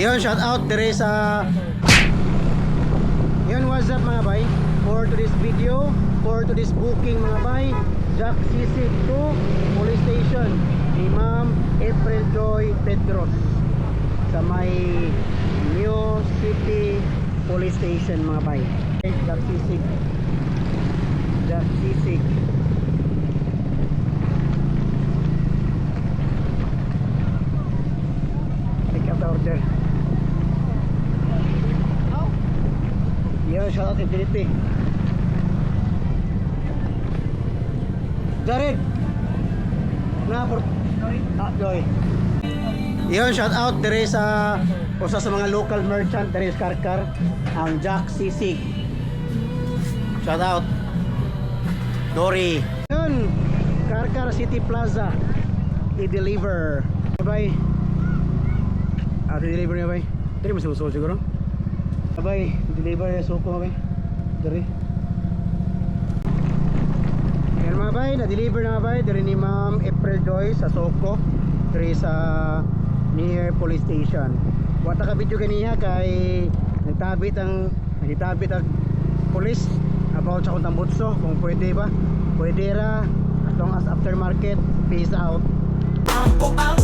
Yun, shout out dire sa Yun, what's up mga bay? For today's video, for today's booking mga bay, Jack Sisig to Police Station ni Ma'am April Joy Pedros sa may New City Police Station mga bay. Jack Sisig. Jack Sisig. Pick up order. Yo, shout out Infinity. Jared. Na por Ah, Joy. Yun, shout out dire sa usa sa mga local merchant dire sa Karkar, ang Jack Sisig. Shout out. Dory. Yun, Karkar City Plaza. I-deliver. Bye. Ah, deliver niya bay. Dire mo susunod siguro. Bye. Deliver niya suko bay. Dire. Yan mga bay, na-deliver na mga bay Dari ni Ma'am April Joy sa Soko Dari sa near police station Wata ka video kaniya kay Nagtabit ang Nagtabit ang police About sa kuntang butso Kung pwede ba Pwede ra As long as aftermarket Peace out Ako ang